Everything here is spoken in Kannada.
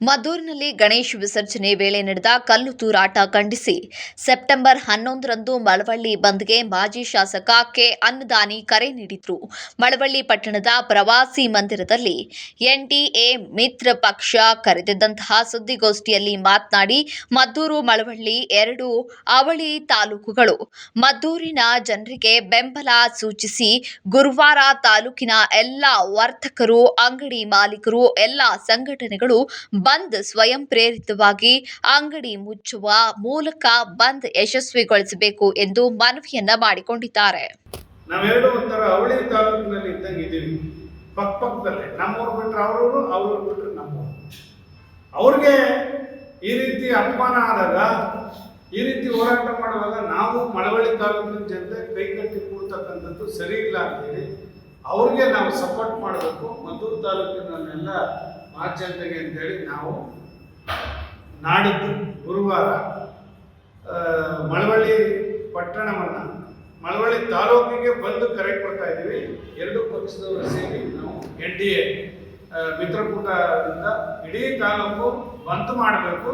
ಮದ್ದೂರಿನಲ್ಲಿ ಗಣೇಶ್ ವಿಸರ್ಜನೆ ವೇಳೆ ನಡೆದ ಕಲ್ಲು ತೂರಾಟ ಖಂಡಿಸಿ. ಸೆಪ್ಟೆಂಬರ್ ಹನ್ನೊಂದರಂದು ಮಳವಳ್ಳಿ ಬಂದ್ಗೆ ಮಾಜಿ ಶಾಸಕ ಕೆ. ಅನ್ನದಾನಿ ಕರೆ ನೀಡಿದ್ರು. ಮಳವಳ್ಳಿ ಪಟ್ಟಣದ ಪ್ರವಾಸಿ ಮಂದಿರದಲ್ಲಿ ಎನ್ಡಿಎ ಮಿತ್ರ ಪಕ್ಷ ಕರೆದಿದ್ದಂತಹ ಸುದ್ದಿಗೋಷ್ಠಿಯಲ್ಲಿ ಮಾತನಾಡಿ, ಮದ್ದೂರು ಮಳವಳ್ಳಿ ಎರಡು ಅವಳಿ ತಾಲೂಕುಗಳು. ಮದ್ದೂರಿನ ಜನರಿಗೆ ಬೆಂಬಲ ಸೂಚಿಸಿ ಗುರುವಾರ ತಾಲೂಕಿನ ಎಲ್ಲ ವರ್ತಕರು, ಅಂಗಡಿ ಮಾಲೀಕರು, ಎಲ್ಲ ಸಂಘಟನೆಗಳು ಬಂದ್ ಸ್ವಯಂ ಪ್ರೇರಿತವಾಗಿ ಅಂಗಡಿ ಮುಚ್ಚುವ ಮೂಲಕ ಬಂದ್ ಯಶಸ್ವಿಗೊಳಿಸಬೇಕು ಎಂದು ಮನವಿಯನ್ನ ಮಾಡಿಕೊಂಡಿದ್ದಾರೆ. ನಾವೆರಡು ಒಂಥರ ಅವಳಿ ತಾಲೂಕಿನಲ್ಲಿ ಇದ್ದಂಗೆ ಇದ್ದೀವಿ ಪಕ್ಕ ಪಕ್ಕದಲ್ಲೇ ನಮ್ಮವ್ರು ಬಿಟ್ಟರೆ ಅವ್ರವ್ರು ಅವ್ರವ್ರು ಬಿಟ್ರೆ ನಮ್ಮವ್ರು ಅವ್ರಿಗೆ ಈ ರೀತಿ ಅಪಮಾನ ಆದಾಗ, ಈ ರೀತಿ ಹೋರಾಟ ಮಾಡುವಾಗ ನಾವು ಮಳವಳ್ಳಿ ತಾಲೂಕಿನ ಜನತೆ ಕೈಕಟ್ಟಿ ಕೂಡ್ತಕ್ಕಂಥದ್ದು ಸರಿ ಇಲ್ಲ ಅಂತೇಳಿ ಅವ್ರಿಗೆ ನಾವು ಸಪೋರ್ಟ್ ಮಾಡಬೇಕು. ಮದ್ದೂರು ತಾಲೂಕಿನಲ್ಲೆಲ್ಲ ಅಂತ ಅಂತೇಳಿ ನಾವು ನಾಡಿದ್ದು ಗುರುವಾರ ಮಳವಳ್ಳಿ ಪಟ್ಟಣವನ್ನು, ಮಳವಳ್ಳಿ ತಾಲೂಕಿಗೆ ಬಂದು ಕರೆ ಕೊಡ್ತಾ ಇದ್ದೀವಿ. ಎರಡು ಪಕ್ಷದವರು ಸೇರಿ ನಾವು ಎನ್ ಡಿ ಎ ಮಿತ್ರಕೂಟದಿಂದ ಇಡೀ ತಾಲೂಕು ಬಂದ್ ಮಾಡಬೇಕು.